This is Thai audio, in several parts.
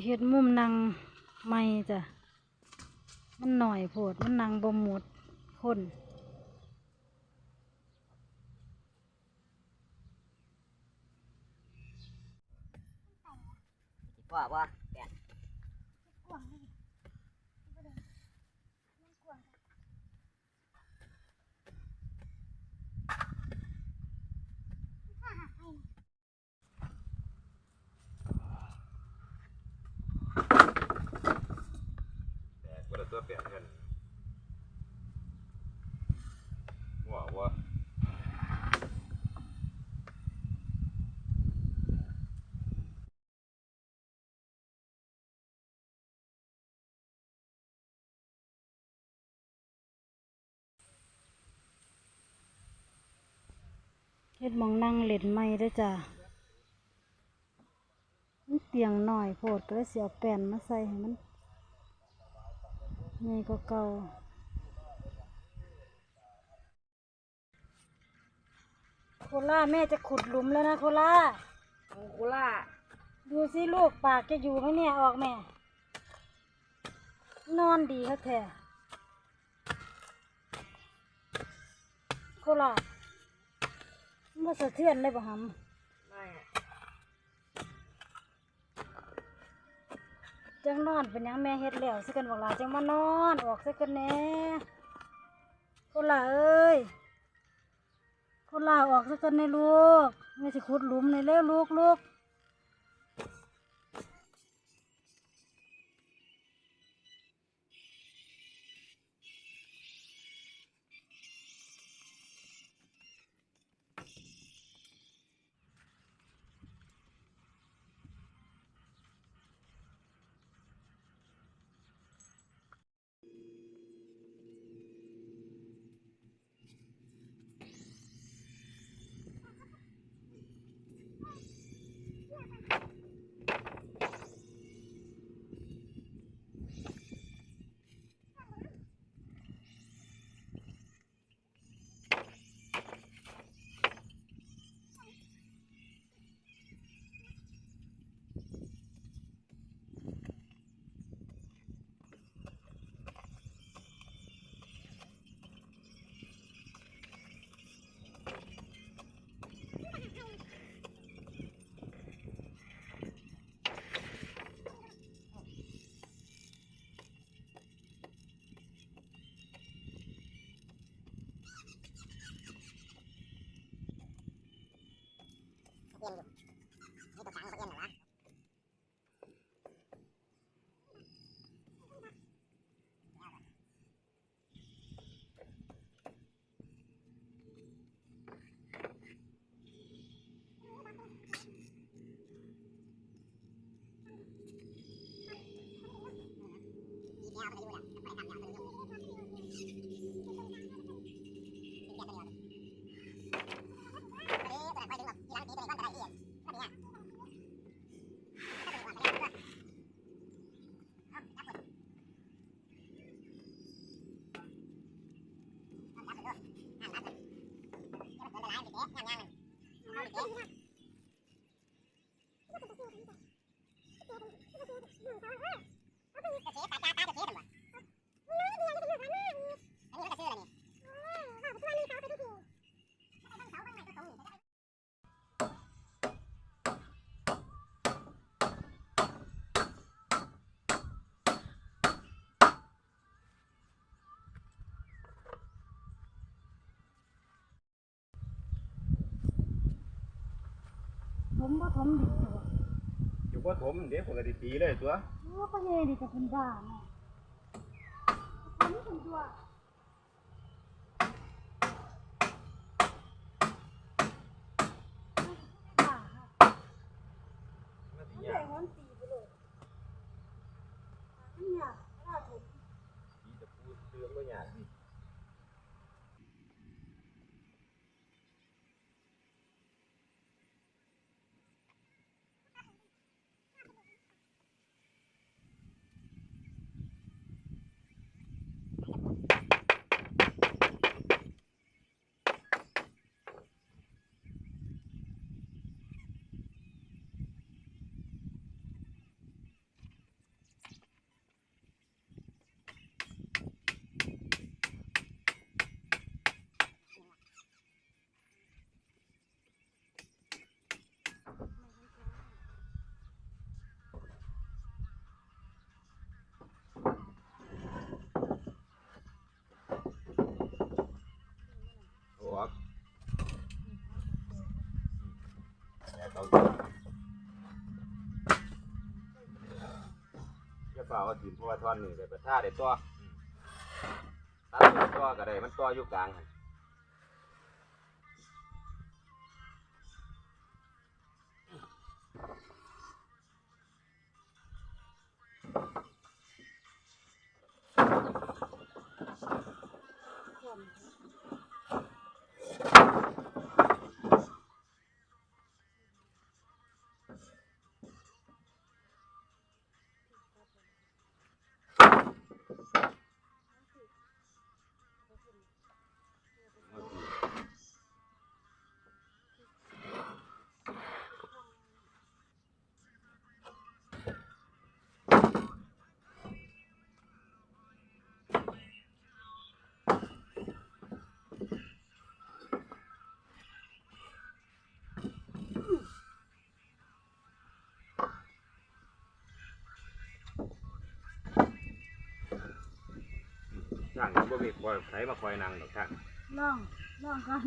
เฮ็ดมุมนั่งไม่จ้ะ มันหน่อยโพดมันนั่งบ่หมดคนว่าว่าแกน แต่ก็ละตัวแปดเงินว่าว่า เฮ็ดหมองนั่งเล่นใหม่เด้อจ้ะมันเตียงหน่อยโพดก็เลยสิเอาแป้นมาใส่ให้มันใหญ่กว่าเก่าโคล่าแม่จะขุดหลุมแล้วนะโคล่าอังคุล่าดูสิลูกปากจะอยู่ไหมเนี่ยออกแม่ นอนดีเขาแท้โคล่า มันบ่สะเทือนเลยบ่หำไม่อะจังนอนเป็นหยังแม่เฮ็ดแล้วสิกันบอกหลาจังมานอนออกสิกันแหน่คนละเอ้ยคนละออกสิกันในลูกแม่สิขุดหลุมในเร็วลูกลูก 你怎么不 มบ่ถมดินตัวอยู่บ่ถมเดี๋ยวปกติตีเลยตัวโอ้พ่อใหญ่นี่ก็เป็นบ้าเนาะผมเป็นตัวบ้าค่ะ มันสิ มัน ยา ใหญ่ ก หอนตีไปเลยมันยากเวลาผม ตีตะปูเตือนก็ยากนี่ เอาทีมเพราะว่าท่อนนี่ได้ประท่าได้ตัวตัดตัวก็ได้มันตัวอยู่กลางหั่น ช่างก็บ่มีคอยไผมาคอยนั่งดอกช่างลองลองก่อน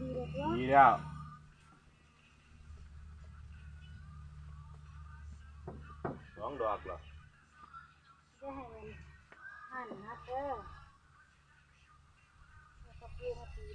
ดีเลยตัวดีแล้วสองดอกเหรอ จะให้มันหั่นนะเด้อแล้วก็ปู มาตี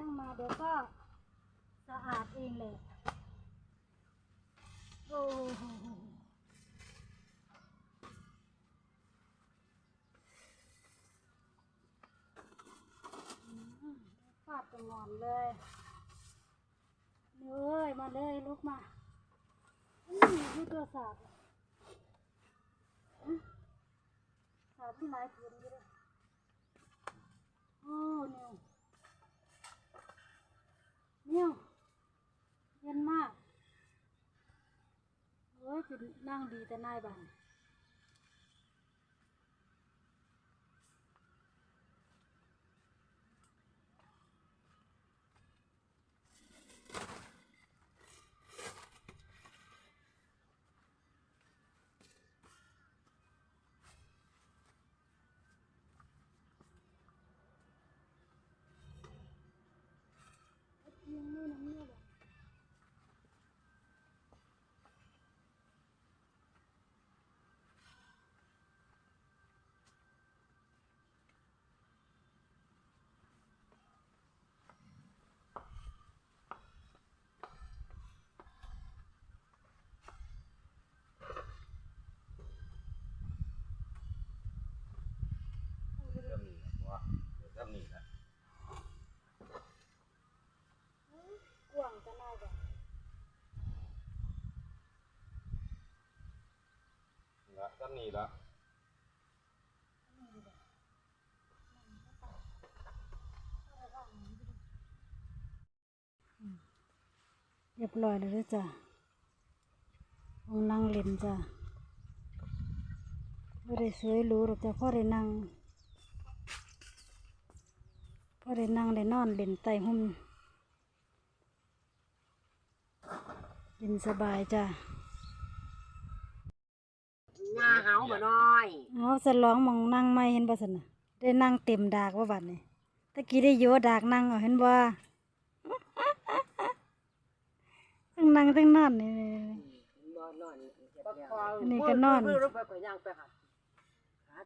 นั่งมาเดี๋ยวก็สะอาดเองเลยโอ้โหฟาดตรงงอนเลยเอ้ยมาเลยลุกมาอืมดูตัวสาดอืมสาดที่หลายผืนอยู่เลยโอ้เนี่ย เนี่ยเย็นมาก เฮ้ยจะนั่งดีแต่นายบ้าน ซ้ำนี่แล้วเรียบร้อยแล้วด้อจ้ะมองนั่งเล่นจ้ะไม่ได้สวยรู้หรอกจ้ะพ่อได้นั่งพ่อได้นั่งได้นอนเล่นใต้ห่มเย็นสบายจ้ะ งาเฮาบ่น้อยเอาสลองหมองนั่งไม่เห็นบ่สันน่ะได้นั่งเต็มดากว่าบัดนี่ตะกี้ได้โยดากนั่งเอาเห็นบ่ตั้งนั่งตั้งนอนนี่นอนนอนอันนี้ก็นอน มือรถไปไปย่างไปหัด